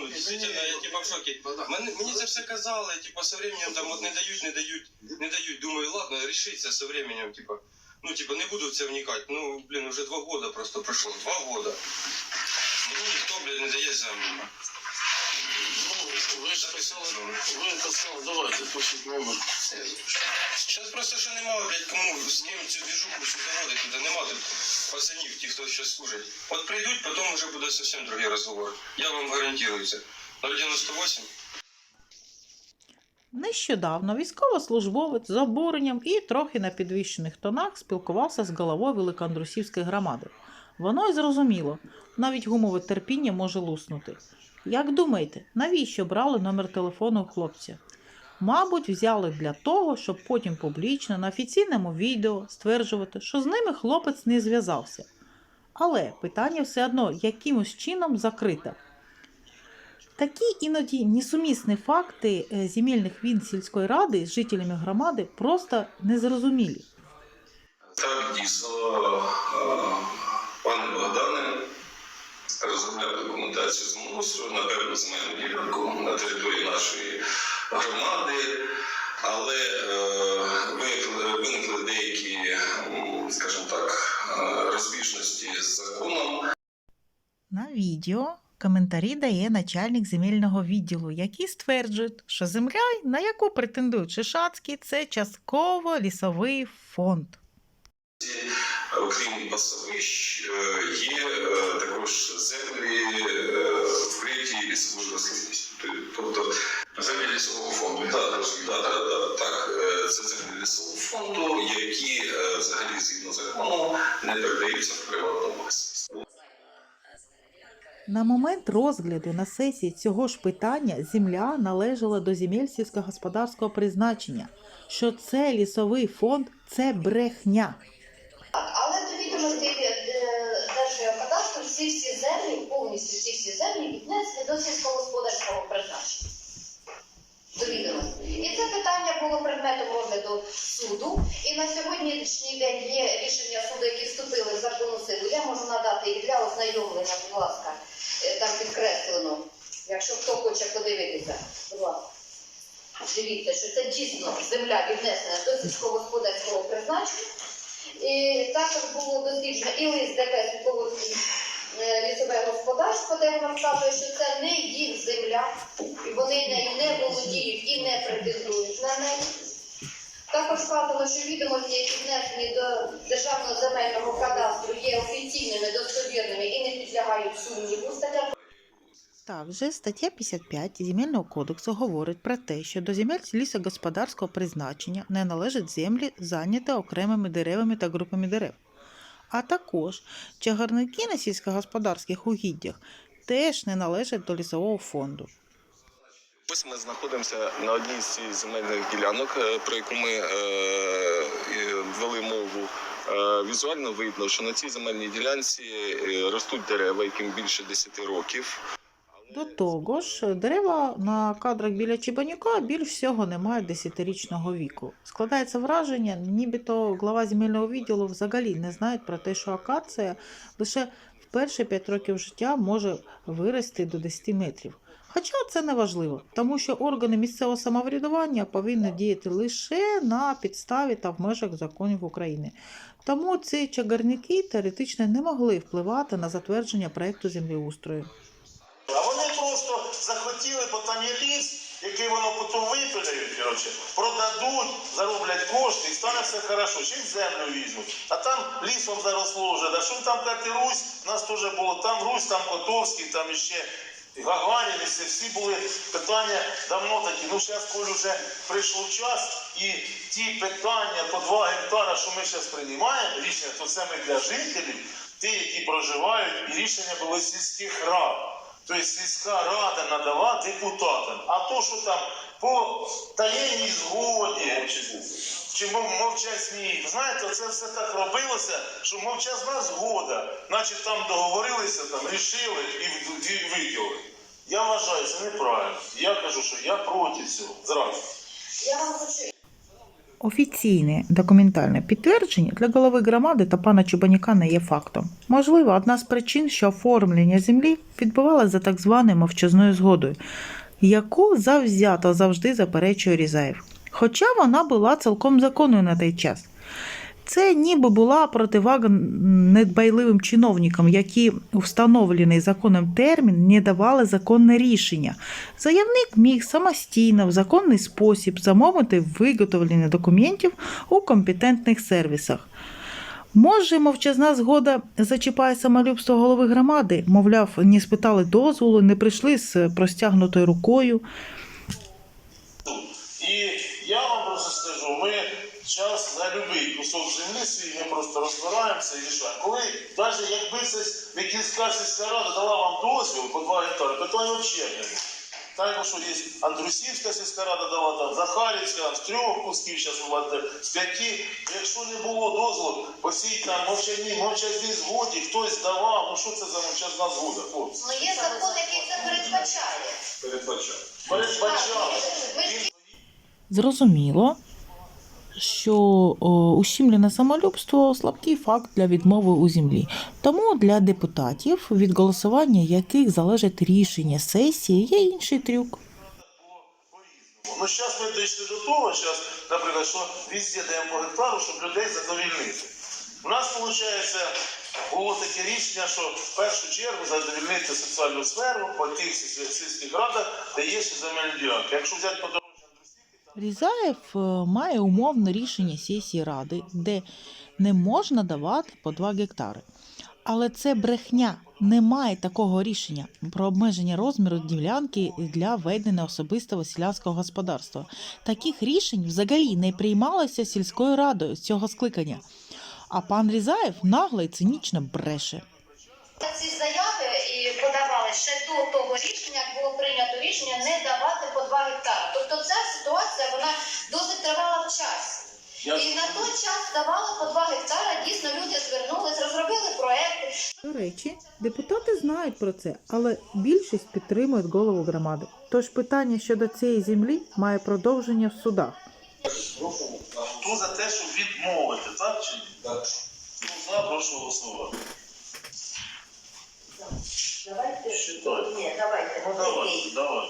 ну, действительно, я типа в шоке. Мені, мені це все казали, типа, со временем там от не дають, не дають, не дають. Думаю, ладно, рішиться со временем, типа. Ну, типа, не буду в це вникати. Ну, блін, уже два года просто пройшло. Два года. Мені ніхто, блядь, не дає землю. Ви писали, давайте, пишіть номер. Зараз просто що немає, блядь, кому з ким цю движуху всю заводити, туди нема тут пацанів, ті, хто ще служить. От прийдуть, потім вже буде зовсім другий розговор. Я вам гарантую це. 098. Нещодавно військовослужбовець з обуренням і трохи на підвищених тонах спілкувався з головою Великоандрусівської громади. Воно й зрозуміло, навіть гумове терпіння може луснути. Як думаєте, навіщо брали номер телефону хлопця? Мабуть, взяли для того, щоб потім публічно на офіційному відео стверджувати, що з ними хлопець не зв'язався. Але питання все одно якимось чином закрите. Такі іноді несумісні факти е, земельних війн сільської ради з жителями громади просто незрозумілі. Так, дійсно, е, розробляв документацію з монстру на певну земельну ділянку на території нашої громади, але е, виникли, виникли деякі, скажімо так, е, розбіжності з законом. На відео коментарі дає начальник земельного відділу, який стверджує, що земля, на яку претендують Шишацькі, це частково лісовий фонд. Окрім пасовищ, е, є е, також землі е, вкриті лісовою рослинністю. Тобто землі лісового фонду. Так, так. Е, Це землі лісового фонду, які е, взагалі згідно закону не передаються в приватну власність. На момент розгляду на сесії цього ж питання земля належала до земель сільськогосподарського призначення, що це лісовий фонд це брехня. Але до відомості е, Держгеокадастру кадастру всі всі землі, повністю всі всі землі віднесені до сільськогосподарського призначення. До відомості. І це питання було предметом розгляду суду. І на сьогоднішній день є рішення суду, які вступили в законну силу. Я можу надати їх для ознайомлення, будь ласка, Е, там підкреслено, якщо хто хоче подивитися, будь ласка. Дивіться, що це дійсно земля віднесена до сільськогосподарського призначення. І також було досліджено і лист ДП «Світловодське лісове господарство, де воно вказує, що це не їх земля, і вони нею не володіють і не претендують на неї. Також вказано, що відомості, які внесені до Державного земельного кадастру, є офіційними, достовірними і не підлягають сумніву. Стаття Також стаття 55 Земельного кодексу говорить про те, що до земель лісогосподарського призначення не належать землі, зайняті окремими деревами та групами дерев. А також чагарники на сільськогосподарських угіддях теж не належать до лісового фонду. Ось ми знаходимося на одній з цих земельних ділянок, е, про яку ми вели ввели мову. Е, Візуально видно, що на цій земельній ділянці е, ростуть дерева, яким більше 10 років. До того ж, дерева на кадрах біля Чебанюка більш всього не мають десятирічного віку. Складається враження, нібито глава земельного відділу взагалі не знає про те, що акація лише в перші 5 років життя може вирости до 10 метрів. Хоча це не важливо, тому що органи місцевого самоврядування повинні діяти лише на підставі та в межах законів України. Тому ці чагарники теоретично не могли впливати на затвердження проекту землеустрою. Захотіли, бо там є ліс, який воно потім випиляють, коротше, продадуть, зароблять кошти і стане все хорошо. Ще й землю візьмуть. А там лісом заросло вже. Да що там казати Русь, у нас теж було там Русь, там Котовський, там іще Гагарін, і всі, були питання давно такі. Ну зараз, коли вже прийшов час, і ті питання по 2 гектара, що ми зараз приймаємо, рішення, то це ми для жителів, ті, які проживають, і рішення були сільських рад. Тобто сільська рада надала депутатам. А то, що там по таємній згоді, чи мов- мовчазній, знаєте, це все так робилося, що мовчазна згода, наче там договорилися, там рішили і виділили. Я вважаю, це неправильно. Я кажу, що я проти цього. Зразу. я вам хочу Офіційне документальне підтвердження для голови громади та пана Чубаніка не є фактом. Можливо, одна з причин, що оформлення землі відбувалося за так званою мовчазною згодою, яку завзято завжди заперечує Різаєв. Хоча вона була цілком законною на той час. Це ніби була противага недбайливим чиновникам, які у встановлений законом термін не давали законне рішення. Заявник міг самостійно в законний спосіб замовити виготовлення документів у компетентних сервісах. Може, мовчазна згода зачіпає самолюбство голови громади, мовляв, не спитали дозволу, не прийшли з простягнутою рукою. І я вам просто скажу, ми час на будь-який кусок землі свій, ми просто розбираємося і рішаємо. Коли, навіть якби це Вікінська сільська рада дала вам дозвіл по 2 гектари, питань взагалі немає. Так, що є Андрусівська сільська рада дала там, Захарівська, з трьох кусків, зараз у з п'яти. Якщо не було дозволу, посіть там мовчані, мовчазні згоді, хтось давав, ну що це за мовчазна згода, хлопці? Ну є закон, який це передбачає. Ми ж Зрозуміло, що ущемлене самолюбство слабкий факт для відмови у землі. Тому для депутатів, від голосування яких залежить рішення сесії, є інший трюк. Ну, зараз ми дійшли до того, зараз, наприклад, що везде даємо по гектару, щоб людей задовільнити. У нас, виходить, було таке рішення, що в першу чергу задовільнити соціальну сферу по тих сільських радах, де є ще земельні ділянки. Якщо взяти Різаєв е, має умовне рішення сесії ради, де не можна давати по 2 гектари. Але це брехня. Немає такого рішення про обмеження розміру ділянки для ведення особистого селянського господарства. Таких рішень взагалі не приймалося сільською радою з цього скликання. А пан Різаєв нагло і цинічно бреше. ці заяви і подавали ще до того рішення, як було прийнято рішення не давати досить тривала в часі. Я- І на той час давали по 2 гектара, дійсно люди звернулись, розробили проекти. До речі, депутати знають про це, але більшість підтримують голову громади. Тож питання щодо цієї землі має продовження в судах. Хто за те, щоб відмовити, так чи ні? Так. Ну, за, прошу голосувати. Давайте. Ні, давайте. Ну давай, давай.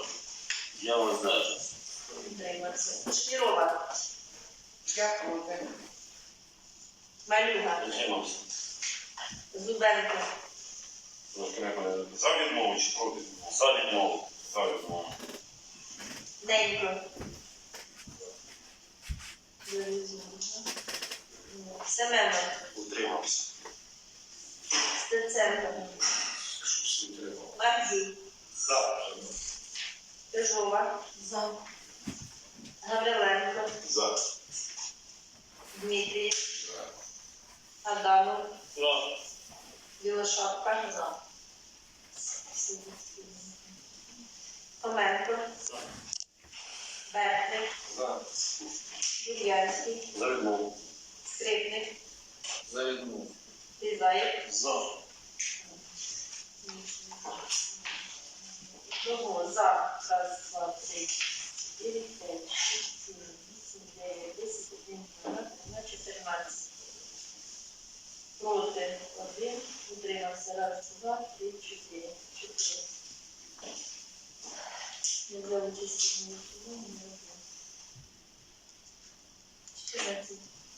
Я вас знаю. Утриматися. Шнірова. Дякую. Малюга. Утримався. Зубенко. За відмову чи проти? За відмову. За відмову. Денько. Семенов. Утримався. Стеценко. Маржу. За. Пежова. За. Гавриленко. За. Дмитрій. Адамов. За. Білошапка. За. Томенко. Берник. За. Юліанський. За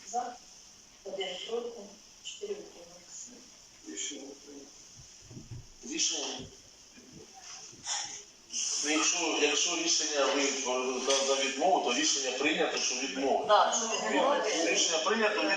за, 1 проти, 4 утрималися. Рішення якщо, якщо рішення ви за відмову, то рішення прийнято, що відмовити. Так, що відмовити. Рішення прийнято.